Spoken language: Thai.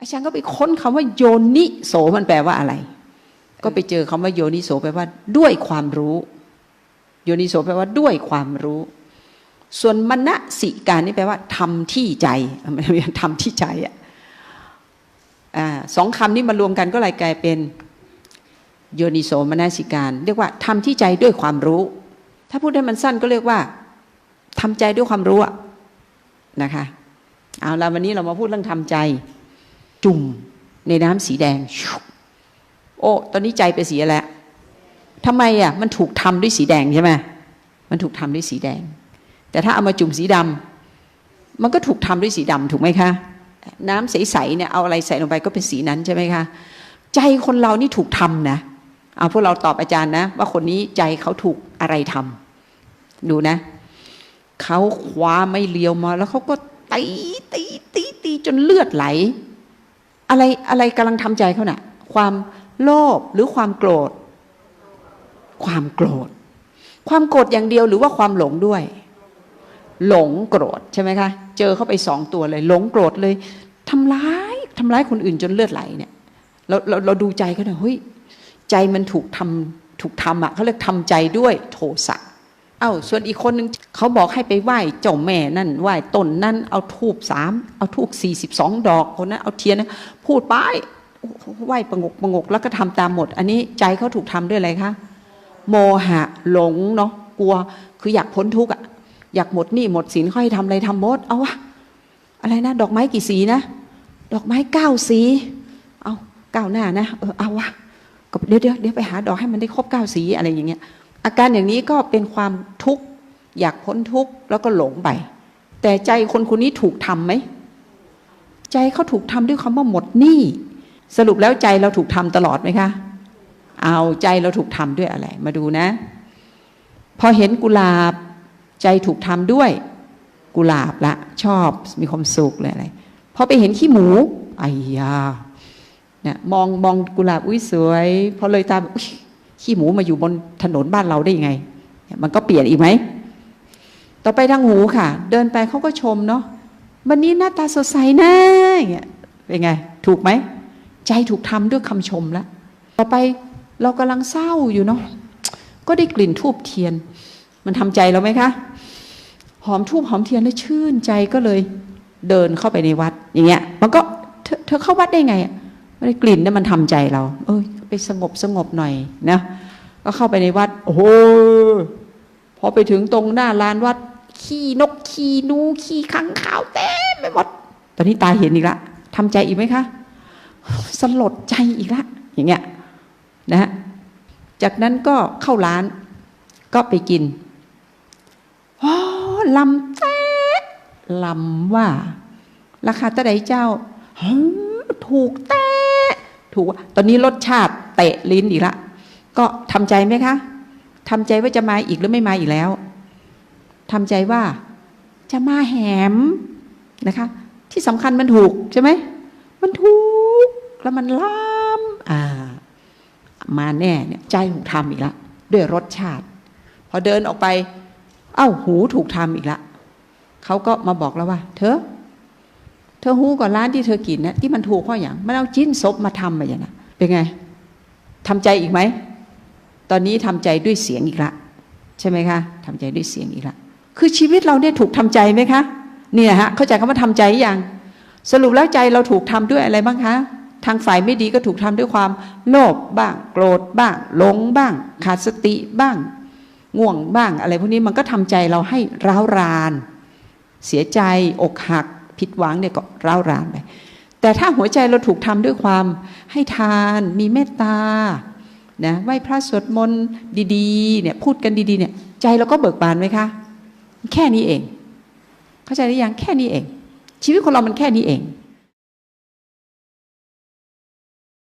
อาจารย์ก็ไปค้นคำว่าโยนิโสมันแปลว่าอะไร ก็ไปเจอคำว่าโยนิโสแปลว่า ด้วยความรู้ โยนิโสแปลว่าด้วยความรู้ ส่วนมณสิการนี่แปลว่าทำที่ใจมันทำที่ใจอะสองคำนี้มารวมกันก็เลยกลายเป็นโยนิโสมนสิการ เรียกว่าทำที่ใจด้วยความรู้ ถ้าพูดให้มันสั้นก็เรียกว่าทำใจด้วยความรู้อะนะคะเอาละวันนี้เรามาพูดเรื่องทำใจ จุ่มในน้ำสีแดง โอ้ ตอนนี้ใจเป็นสีอะไรทำไมอะ มันถูกทำด้วยสีแดงใช่ไหมมันถูกทำด้วยสีแดง แต่ถ้าเอามาจุ่มสีดำมันก็ถูกทำด้วยสีดำถูกไหมคะ น้ำใสๆเนี่ยเอาอะไรใส่ลงไปก็เป็นสีนั้นใช่ไหมคะ ใจคนเรานี่ถูกทำนะเอาพวกเราตอบอาจารย์นะ ว่าคนนี้ใจเขาถูกอะไรทำดูนะเขาคว้าไม่เลียวมา แล้วเขาก็ตีตีตีตีจนเลือดไหล อะไรอะไรกำลังทำใจเขาน่ะ ความโลภหรือความโกรธ ความโกรธ ความโกรธอย่างเดียวหรือว่าความหลงด้วย หลงโกรธใช่ไหมคะเจอเข้าไปสองตัวเลย หลงโกรธเลยทำร้ายทำร้ายคนอื่นจนเลือดไหลเนี่ยเราเราเราดูใจเขาหน่อยเฮ้ยใจมันถูกทำถูกทำอะเขาเรียกทำใจด้วยโทสะ เอ้าส่วนอีกคนหนึ่งเขาบอกให้ไปไหว้เจ้าแม่นั่นไหว้ต้นนั่นเอาทูบสามเอาทูบสี่สิบสองดอกคนนั้นเอาเทียนนะพูดไปไหว้ประงกประงกแล้วก็ทำตามหมด อันนี้ใจเขาถูกทำด้วยอะไรคะโมหะหลงเนาะกลัวคืออยากพ้นทุกข์อะอยากหมดหนี้หมดสินค่อยทำอะไรทำหมดเอาวะอะไรนะ ดอกไม้กี่สีนะ ดอกไม้เก้าสี เอาเก้าหน้านะเออเอาวะก็เดี๋ยวเดี๋ยวเดี๋ยวไปหาดอกให้มันได้ครบเก้าสีอะไรอย่างเงี้ย อาการอย่างนี้ก็เป็นความทุกข์อยากพ้นทุกข์แล้วก็หลงไป แต่ใจคนคนนี้ถูกทำไหม ใจเขาถูกทำด้วยคำว่าหมดหนี้สรุปแล้วใจเราถูกทำตลอดไหมคะ เอาใจเราถูกทำด้วยอะไร มาดูนะ พอเห็นกุหลาบ ใจถูกทำด้วย กุหลาบละ ชอบมีความสุขเลยอะไรพอไปเห็นขี้หมูไอ้ยาเนี่ยมองมองกุหลาบอุ้ยสวย พอเลยตาอุ๊ย ขี้หมูมาอยู่บนถนนบ้านเราได้ยังไง มันก็เปลี่ยนอีกไหม ต่อไปทางหูค่ะ เดินไปเขาก็ชมเนาะวันนี้หน้าตาสดใสนะอย่างเงี้ยเป็นไง ถูกไหม ใจถูกทำด้วยคำชมแล้วต่อไปเรากำลังเศร้าอยู่เนาะก็ได้กลิ่นทูบเทียน มันทำใจเราไหมคะหอมทูบหอมเทียนแล้วชื่นใจก็เลยเดินเข้าไปในวัด อย่างเงี้ย มันก็เธอเธอเข้าวัดได้ไงอะไม่ได้กลิ่นเนี่ยมันทำใจเรา เอ้ย สงบสงบหน่อยนะก็เข้าไปในวัด โอ้โหพอไปถึงตรงหน้าลานวัด ขี้นกขี้นูขี้ขังขาวเต็มไปหมดตอนนี้ตาเห็นอีกละทำใจอีกไหมคะสลดใจอีกละอย่างเงี้ยนะฮะจากนั้นก็เข้าร้าน ก็ไปกินอ๋อลำแต๊ะลำว่า ราคาเท่าไหร่เจ้าฮึถูกแต๊ะถูก ตอนนี้รสชาติ เตะลิ้นอีกละ ก็ทำใจไหมคะทำใจว่าจะมาอีกหรือไม่มาอีกแล้วทำใจว่าจะมาแหมนะคะ ที่สำคัญมันถูกใช่ไหมมันถูกแล้วมันล้ำอ่า มาแน่เนี่ยใจถูกทำอีกละด้วยรสชาติ พอเดินออกไป เอ้าหูถูกทำอีกละเขาก็มาบอกแล้วว่า เธอเธอหูก่อนร้านที่เธอกินนะที่มันถูกเพราะอย่างมันเอาจิ้นซบมาทำมาอย่างนั้นเป็นไง ทำใจอีกไหม ตอนนี้ทำใจด้วยเสียงอีกละ ใช่ไหมคะทำใจด้วยเสียงอีกละ คือชีวิตเราเนี่ยถูกทำใจไหมคะ เนี่ยฮะ เข้าใจคำว่าทำใจยังสรุปแล้วใจเราถูกทำด้วยอะไรบ้างคะ ทางฝ่ายไม่ดีก็ถูกทำด้วยความ โลภบ้าง โกรธบ้างหลงบ้าง ขาดสติบ้าง ง่วงบ้าง อะไรพวกนี้มันก็ทำใจเราให้ร้าวราน เสียใจอกหัก ผิดหวังเนี่ยก็ร้าวรานไป แต่ถ้าหัวใจเราถูกทำด้วยความให้ทานมีเมตตานะไหว้พระสวดมนต์ดีๆเนี่ยพูดกันดีๆเนี่ยใจเราก็เบิกบานไหมคะ แค่นี้เอง เข้าใจหรือยังแค่นี้เอง ชีวิตของเรามันแค่นี้เอง